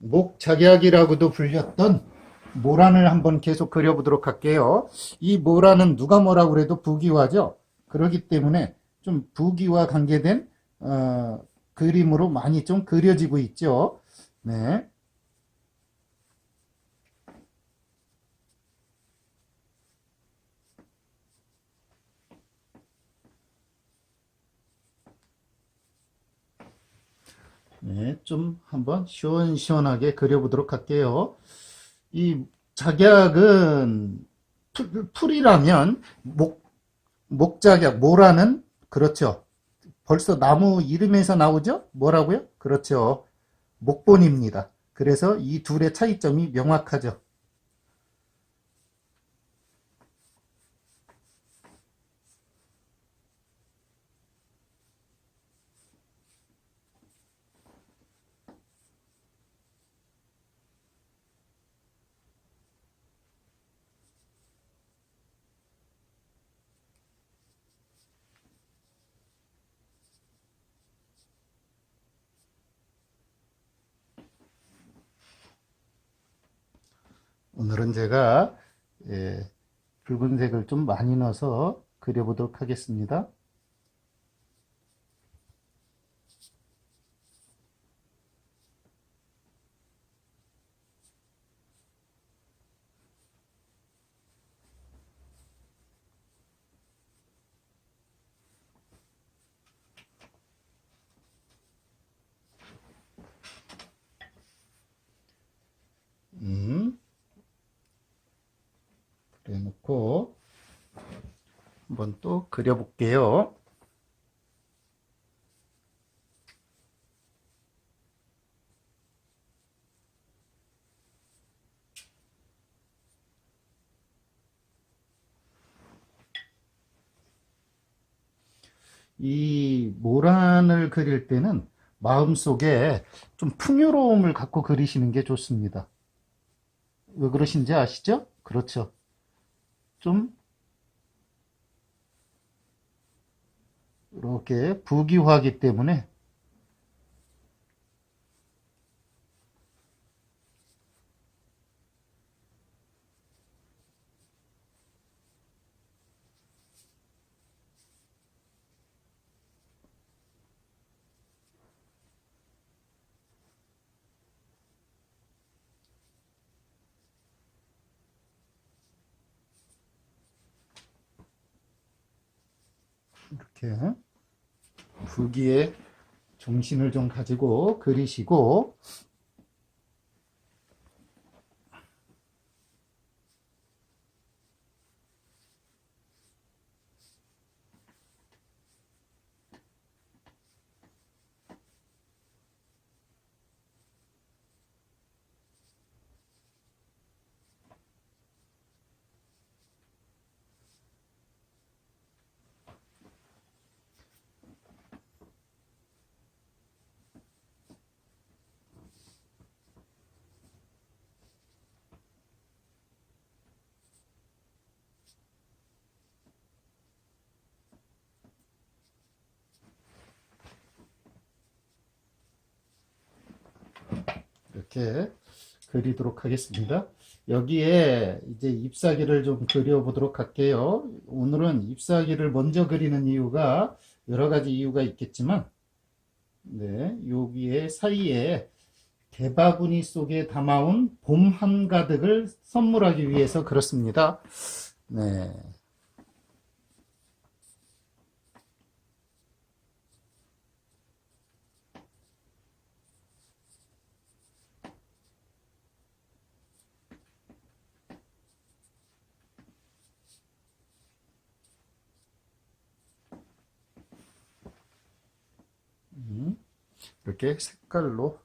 목작약이라고도 불렸던 모란을 한번 계속 그려보도록 할게요. 이 모란은 누가 뭐라고 그래도 부기화죠. 그렇기 때문에 좀 부기와 관계된 어, 그림으로 많이 좀 그려지고 있죠. 네. 네, 좀 한번 시원시원하게 그려보도록 할게요. 이 작약은 풀, 풀이라면 목, 목작약, 모라는 그렇죠. 벌써 나무 이름에서 나오죠? 뭐라고요? 그렇죠. 목본입니다. 그래서 이 둘의 차이점이 명확하죠. 오늘은 제가 예, 붉은색을 좀 많이 넣어서 그려보도록 하겠습니다. 음, 그래 놓고 한번 또 그려볼게요. 이 모란을 그릴 때는 마음속에 좀 풍요로움을 갖고 그리시는 게 좋습니다. 왜 그러신지 아시죠? 그렇죠. 좀 이렇게 부기화하기 때문에 이렇게 부기의 정신을 좀 가지고 그리시고 이렇게 그리도록 하겠습니다. 여기에 이제 잎사귀를 좀 그려보도록 할게요. 오늘은 잎사귀를 먼저 그리는 이유가 여러 가지 이유가 있겠지만, 네, 여기에 사이에 대바구니 속에 담아온 봄 한가득을 선물하기 위해서 그렇습니다. 네. 음, 이렇게 색깔로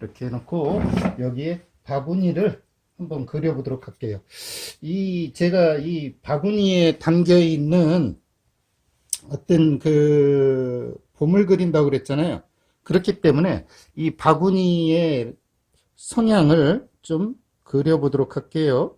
이렇게 해놓고 여기에 바구니를 한번 그려보도록 할게요. 이 제가 이 바구니에 담겨 있는 어떤 그 봄을 그린다고 그랬잖아요. 그렇기 때문에 이 바구니의 성향을 좀 그려보도록 할게요.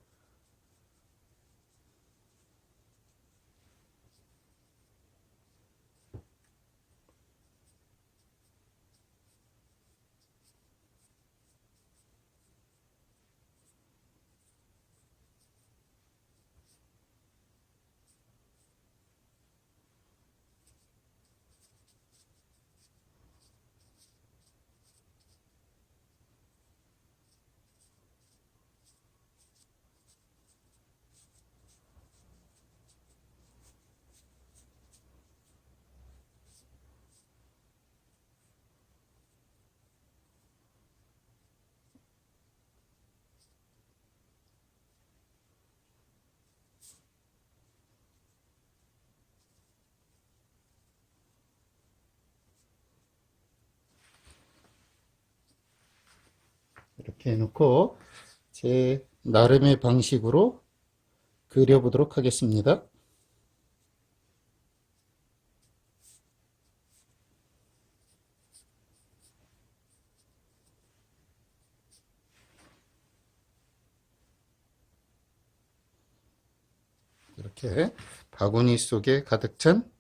이렇게 해놓고 제 나름의 방식으로 그려보도록 하겠습니다. 이렇게 바구니 속에 가득 찬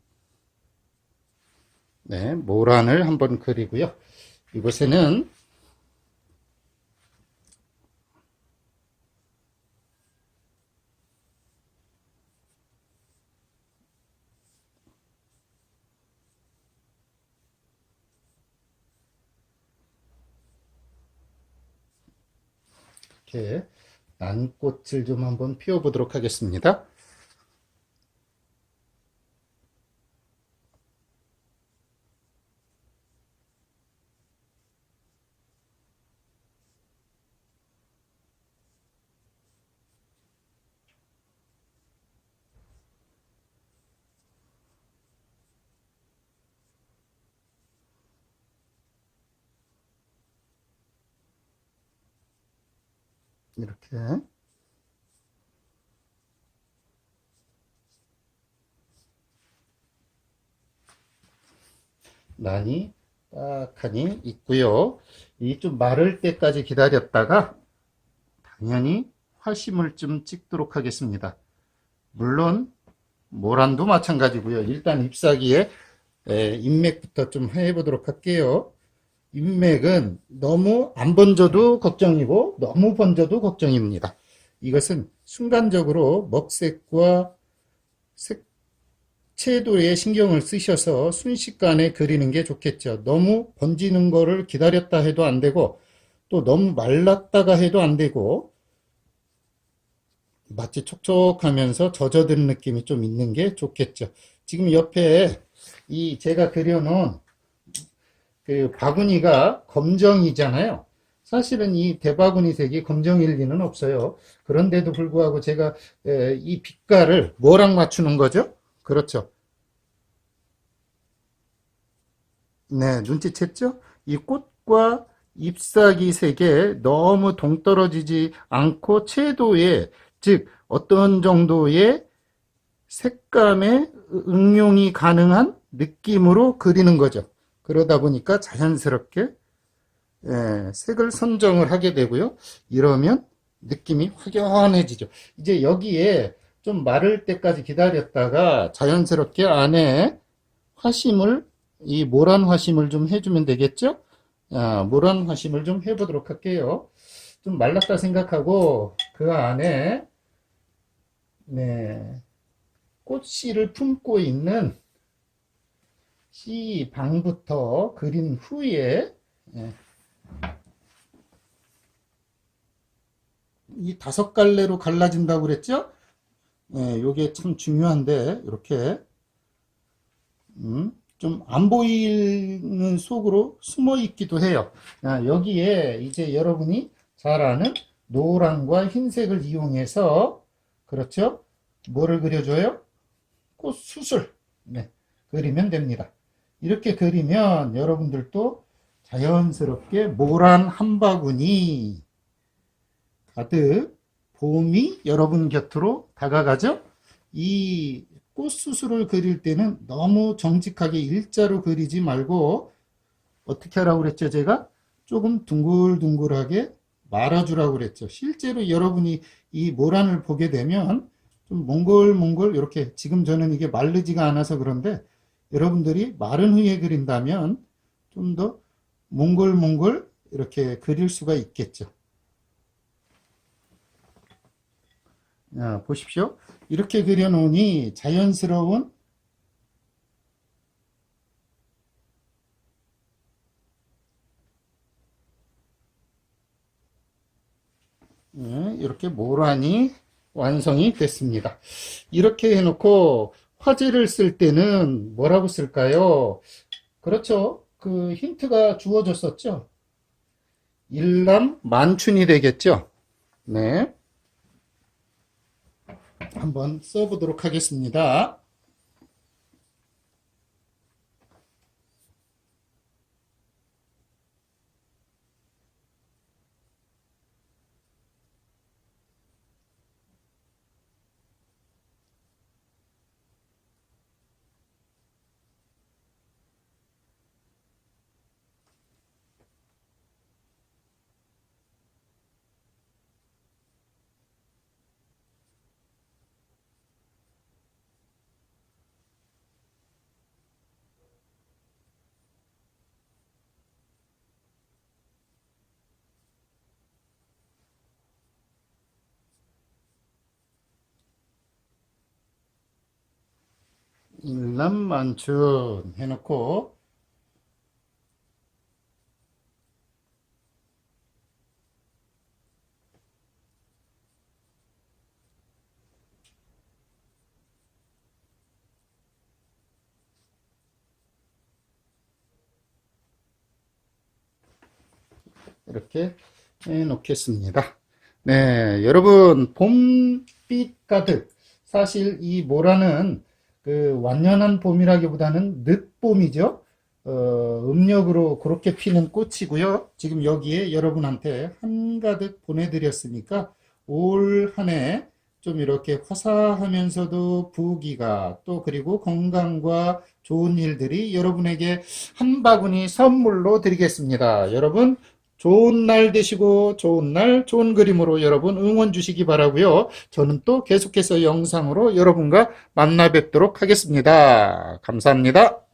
네, 모란을 한번 그리고요. 이곳에는 이렇게 난꽃을 좀 한번 피워보도록 하겠습니다. 이렇게 난이 딱하니 있고요. 이 좀 마를 때까지 기다렸다가 당연히 화심을 좀 찍도록 하겠습니다. 물론 모란도 마찬가지고요. 일단 잎사귀에 에, 인맥부터 좀 해보도록 할게요. 인맥은 너무 안 번져도 걱정이고 너무 번져도 걱정입니다. 이것은 순간적으로 먹색과 색 채도에 신경을 쓰셔서 순식간에 그리는 게 좋겠죠. 너무 번지는 거를 기다렸다 해도 안 되고 또 너무 말랐다가 해도 안 되고 마치 촉촉하면서 젖어든 느낌이 좀 있는 게 좋겠죠. 지금 옆에 이 제가 그려놓은 그 바구니가 검정이잖아요. 사실은 이 대바구니 색이 검정일 리는 없어요. 그런데도 불구하고 제가 에, 이 빛깔을 뭐랑 맞추는 거죠? 그렇죠. 네, 눈치챘죠? 이 꽃과 잎사귀 색에 너무 동떨어지지 않고 채도에, 즉, 어떤 정도의 색감의 응용이 가능한 느낌으로 그리는 거죠. 그러다 보니까 자연스럽게 예, 색을 선정을 하게 되고요. 이러면 느낌이 확연해지죠. 이제 여기에 좀 마를 때까지 기다렸다가 자연스럽게 안에 화심을 이 모란 화심을 좀 해주면 되겠죠? 아, 모란 화심을 좀 해보도록 할게요. 좀 말랐다 생각하고 그 안에 네, 꽃씨를 품고 있는 씨 방부터 그린 후에 예, 이 다섯 갈래로 갈라진다고 그랬죠? 예, 요게 참 중요한데 이렇게 음, 좀 안 보이는 속으로 숨어 있기도 해요. 아, 여기에 이제 여러분이 잘 아는 노란과 흰색을 이용해서 그렇죠? 뭐를 그려줘요? 꽃 수술 네, 그리면 됩니다. 이렇게 그리면 여러분들도 자연스럽게 모란 한 바구니 가득 봄이 여러분 곁으로 다가가죠? 이 꽃수술을 그릴 때는 너무 정직하게 일자로 그리지 말고 어떻게 하라고 그랬죠, 제가? 조금 둥글둥글하게 말아주라고 그랬죠. 실제로 여러분이 이 모란을 보게 되면 좀 몽글몽글 이렇게 지금 저는 이게 마르지가 않아서 그런데 여러분들이 마른 후에 그린다면 좀 더 몽글몽글 이렇게 그릴 수가 있겠죠. 자, 보십시오. 이렇게 그려놓으니 자연스러운 네, 이렇게 모란이 완성이 됐습니다. 이렇게 해놓고 화재를 쓸 때는 뭐라고 쓸까요? 그렇죠. 그 힌트가 주어졌었죠. 일남 만춘이 되겠죠. 네. 한번 써보도록 하겠습니다. 일남만춘 해놓고 이렇게 해 놓겠습니다. 네, 여러분 봄빛 가득 사실 이 모라는 그 완연한 봄이라기보다는 늦봄이죠. 어, 음력으로 그렇게 피는 꽃이고요. 지금 여기에 여러분한테 한가득 보내드렸으니까 올 한 해 좀 이렇게 화사하면서도 부귀가 또 그리고 건강과 좋은 일들이 여러분에게 한 바구니 선물로 드리겠습니다. 여러분 좋은 날 되시고 좋은 날 좋은 그림으로 여러분 응원 주시기 바라고요. 저는 또 계속해서 영상으로 여러분과 만나 뵙도록 하겠습니다. 감사합니다.